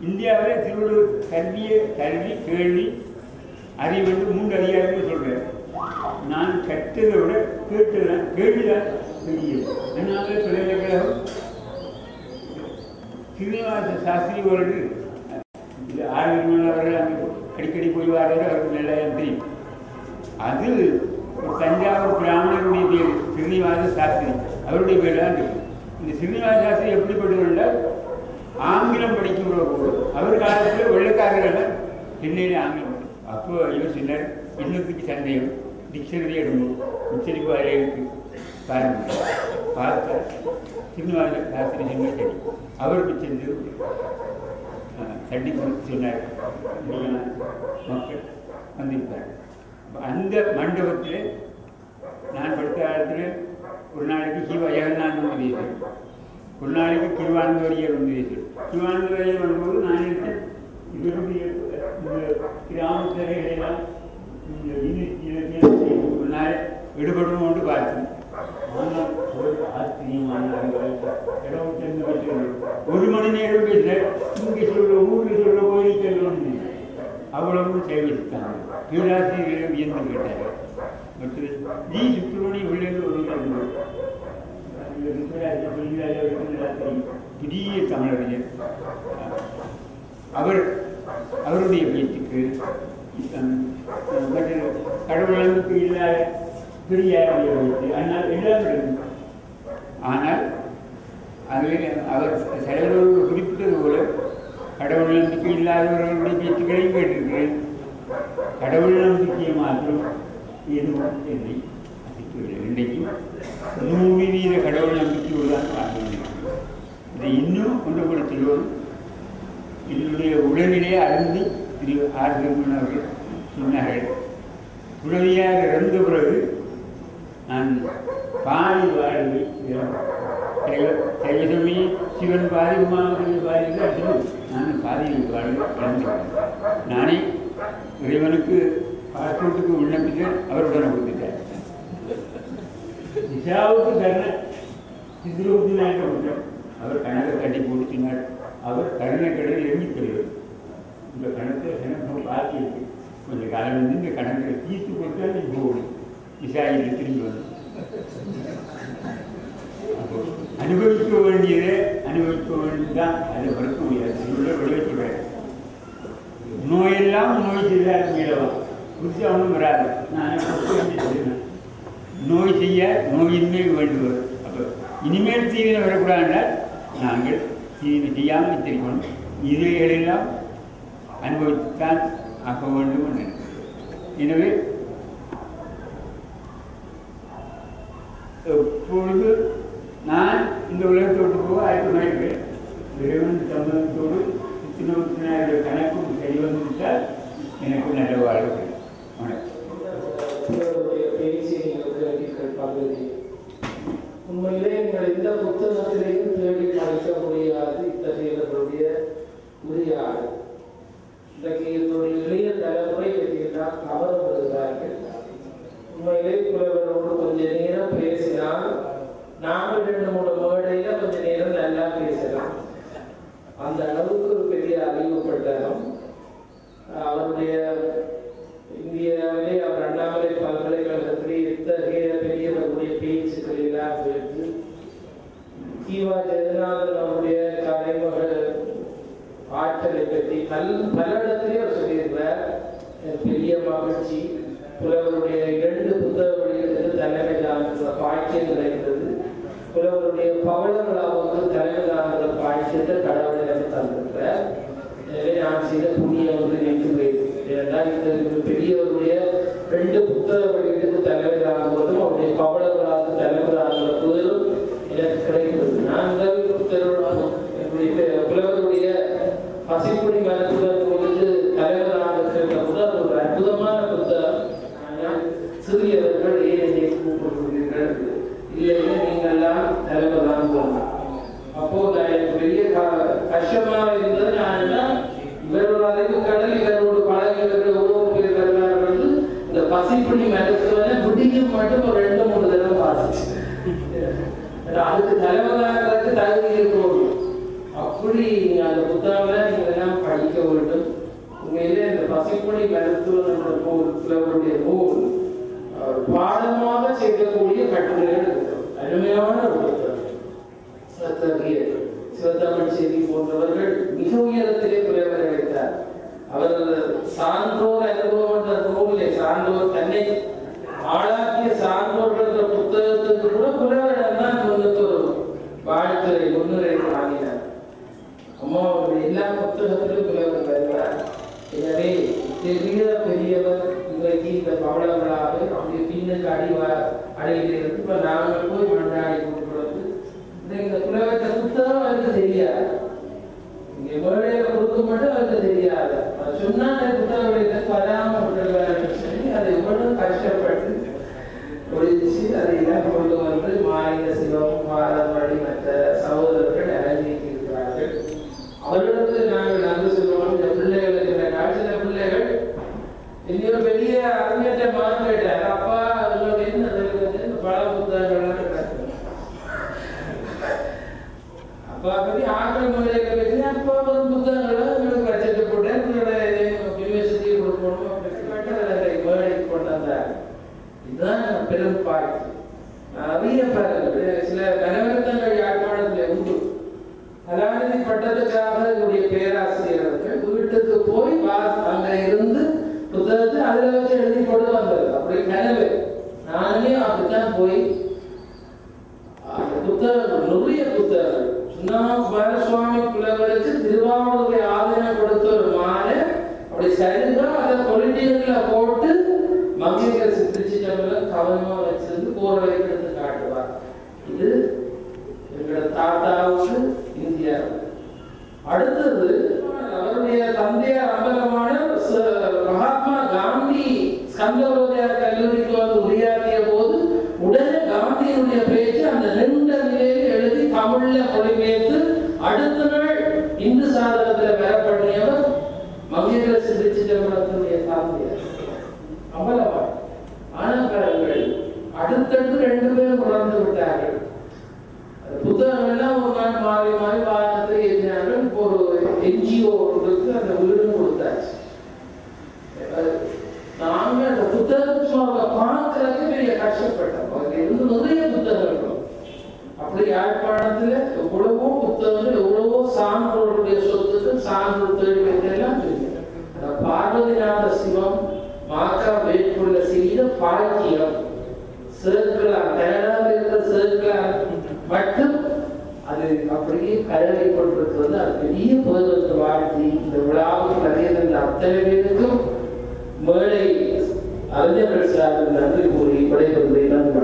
இந்தியாவில் திருவள்ளுவர் கல்வியை கல்வி கேள்வி அறிவு என்று மூன்று அதிகாரங்கள் சொல்கிறேன் நான் கற்றதை விட கேட்டுதான் கேள்விதான் பெரிய அதனால பல்கலைக்கழகம் ஸ்ரீனிவாச சாஸ்திரி அவர்கள் இது ஆரோக்கியமான அவர்கள் அங்கே அடிக்கடி போய் வர்றது அவருக்கு நல்லா தெரியும். அது தஞ்சாவூர் பிராமணருடைய பேர் ஸ்ரீனிவாச சாஸ்திரி. அவருடைய பேர் தான் இந்த ஸ்ரீனிவாச சாஸ்திரி எப்படிப்பட்டவர்கள் என்றால் ஆங்கிலம் படிக்கிற போது அவர் காலத்தில் வெள்ளக்காரர்கள் சென்னையில் ஆங்கிலம் அப்போ யோசினர் இன்னுக்கு இன்னத்துக்கு சந்தேகம் டிக்ஷனரி எடுக்கணும் உச்சரிப்பு அதில் பாருங்க. பார்த்தா ஸ்ரீனிவாச சாஸ்திரி சரி அவருக்கு சென்று தண்ணி கொடுத்து சொன்னார் மக்கள் வந்திருப்பார் அந்த மண்டபத்தில் நான் படித்த காலத்தில் ஒரு நாளைக்கு சிவ ஜெகநாதன் வந்து ஒரு நாளைக்கு திருவானந்தவரியர் வந்து பேசுகிறேன் வேலையில் வரும்போது நான் இருக்கேன் இவருடைய இந்த கிராமத்திலையெல்லாம் இந்த விடுபடும் கொண்டு பார்த்தேன் ஆனால் ஒரு ஆச்சரியமான இடம் சென்று பேசுகிறது. ஒரு மணி நேரம் பேச இங்கே சொல்ற ஊரில் கோயில் செல்லணும்னு அவ்வளவு சேவித்தாங்க பேராசிரியர்கள் வியந்து கேட்டார் மற்றது நீ சுற்றுமணி உள்ளது ஒரு இருந்தது. சொல்கிறார் பெரிய தமிழறிஞர் அவர் அவருடைய பேச்சுக்கு மற்ற கடவுள் நம்பிக்கை இல்லாத பெரியாருடைய பேச்சு ஆனால் எல்லாம் ஆனால் அதில் அவர் செலவர்கள் குறிப்பிட்டது போல கடவுள் நம்பிக்கை இல்லாதவர்களுடைய பேச்சுக்களையும் கேட்டிருக்கிறேன். கடவுள் நம்பிக்கையை மாத்திரம் எதுவும் இல்லை அதுக்கு இன்றைக்கும் நூறு வீத கடவுள் நம்பிக்கையோடு தான் பார்க்கணும் இதை இன்னும் கொண்டு இதனுடைய சொல்வோம் என்னுடைய உடலிலே அருந்து திரு ஆர் திருமணன் அவர்கள் சொன்னார்கள் உடலியார் இறந்த பிறகு நான் பாடி வாழ்வை சைவசமி சிவன் பாதி உமாவதி பாதி தான் நான் பாதி வாழ்வை இழந்தேன் நானே இறைவனுக்கு பாஸ்போர்ட்டுக்கு விண்ணப்பித்து அவருடன் உடனே கொடுத்துட்டார் நிஷாவுக்கு தர சித்ரூபி நாயக்க விட்டார் அவர் கணக்கை கட்டி போட்டு அவர் கடனை கடையில் எண்ணி இந்த கணத்தை எனக்கு பாக்கி இருக்கு கொஞ்சம் காலம் வந்து இந்த கணக்கை தீர்த்து கொடுத்தா நீ போகணும் விசாரித்து திரும்பி வந்து அப்போ அனுபவிக்க வேண்டியதை அனுபவிக்க வேண்டியதுதான். அதை மறுக்க முடியாது. உள்ள விளைவிச்சுக்கிறேன் நோயெல்லாம் நோய் செய்தார் மீளவா. புதுசு அவனும் வராது. நான் சொல்லுவேன் நோய் செய்ய நோயின்மை வேண்டுவர். அப்போ இனிமேல் தீவிரம் வரக்கூடாதுன்னா நாங்கள் தீமை செய்யாமல் வச்சிருக்கணும் இதைகளெல்லாம் அனுபவித்துத்தான் ஆக்க வேண்டும் என்று எனவே எப்பொழுது நான் இந்த உலகத்தோடு போக ஆயிரத்தி தொள்ளாயிரத்தி இறைவன் சம்பந்தத்தோடு சித்தினத்தினாருடைய கணக்கும் சரி வந்துவிட்டால் எனக்கு நல்ல வாழ்வு வணக்கம். உண்மையிலே எந்த புத்தகத்திலையும் தேடி படிக்க முடியாது இத்தகையவர்களுடைய உரையாடு இன்றைக்கு என்னுடைய இளைய தலைமுறை பார்த்தீங்கன்னா தவறுபடுகிறார்கள் உண்மையிலே புலவரோடு கொஞ்ச நேரம் பேசினால் நாங்கள் ரெண்டு மூணு மேடையில கொஞ்ச நேரம் நல்லா பேசலாம். அந்த அளவுக்கு ஒரு பெரிய அறிவுப்பட்டனம் அவருடைய இந்தியாவிலே அவர் அண்ணாமலை பல்கலைக்கழகத்திலே இத்தகைய பெரியவர்களுடைய பேச்சுக்களை எல்லாம் கேட்டு கீவா ஜெகநாதன் அவருடைய கலைமக ஆற்றலை பற்றி நல் பல இடத்திலே அவர் சொல்லியிருக்கிறார். பெரிய மகிழ்ச்சி. புலவருடைய இரண்டு புத்தக வெளியிட்டு தலைமை தாங்குகிற பாய்ச்சல் கிடைத்தது புலவருடைய பவளங்களாவுக்கு தலைமை தாங்குகிற பாய்ச்சத்தை கடவுளை எனக்கு தந்திருக்கிறார். எனவே நான் செய்த புண்ணியம் வந்து நினைக்கிறேன் ஏனென்றால் இந்த பெரியவருடைய ரெண்டு புத்தக வெளியிட்டு தலைமை போதும் அவருடைய பவளங்களாக தலைமை தாங்குகிற பேரும் எனக்கு கிடைக்கிறது நாங்கள் புத்தகர்கள் என்னுடைய புலவருடைய பசிப்புடி மருத்துவர் பொழுது தலைவராக இருக்கிற போது அது ஒரு அற்புதமான புத்தகம் ஆனால் சிறியவர்கள் ஏன் என்னை கூப்பிடுகிறீர்கள் இல்லைன்னா நீங்கள்லாம் தலைவராக போகணும் அப்போ நான் எனக்கு பெரிய க- கஷ்டமா இருந்தது நான் என்ன இவரோட அறிவு கடல் இவரோடு பழகியவர்கள் ஒவ்வொரு பேர் வருவார்கள் இந்த பசிப்புடி மருத்துவனை முடியும் மட்டும் ஒரு ரெண்டு மூணு தடவை வாசிச்சு அதுக்கு தலைவராகிறதுக்கு தகுதி இருக்கணும் அப்படி நீங்க அந்த புத்தகங்களை நீங்க எல்லாம் எப்படி மருத்துவம் என்ற நூல் புலவருடைய நூல் பாடமாக செய்யக்கூடிய கட்டுரைகள் அருமையான ஒரு அத்தகைய சிவத்தமிழ் செய்தி போன்றவர்கள் மிக உயரத்திலே புலவர் அழைத்தார். அவர் சான்றோர் அனுபவம் என்ற நூலிலே சான்றோர் தன்னை நாங்கள் போய் மண்டாடி கொடுக்கிறது இந்த உலகத்தை புத்தகம் அவருக்கு தெரியாது இங்க வேலையில கொடுக்க மட்டும் அவருக்கு தெரியாது சொன்னா அந்த புத்தகங்களை வராம விட்டுருவாருன்னு சொல்லி அதை எவ்வளவு கஷ்டப்பட்டு ஒழிச்சு அதை எல்லாம் கொண்டு வந்து மாநில சிவம் பாரம்பரி மற்ற எல்லாம் ஒரு நாள் மாறி மாறி வாரத்தில் எழுதினாங்க இப்போ ஒரு என்ஜிஓ ஒன்றுக்கு அந்த வீடும் கொடுத்தாச்சு நாங்க அந்த புத்தகத்தை பார்க்கறதுக்கு பெரிய கஷ்டப்பட்டோம் அதுல இருந்து நிறைய புத்தகங்கள் அப்படி யாழ்ப்பாணத்துல எவ்வளவோ புத்தகங்கள் எவ்வளவோ சான்றோருடைய சொத்துக்கு சான்றோர் தொழில்கள் எல்லாம் இருக்கு அந்த பார்வதிநாத சிவம் மாக்கா வேட்புள்ள செய்த பாக்கியம் சேர்க்கலாம் கனடாவில் இருக்கிற சேர்க்கலாம் மட்டும் அது அப்படியே கரவை வந்து அது பெரிய புதகத்தை வாழ்த்தி இந்த விழாவுக்கு நிறைய அத்தனை பேருக்கும் மேடை அறிஞர்கள் சார்பில் நன்றி கூறி விடைபெறுவதை நன்றி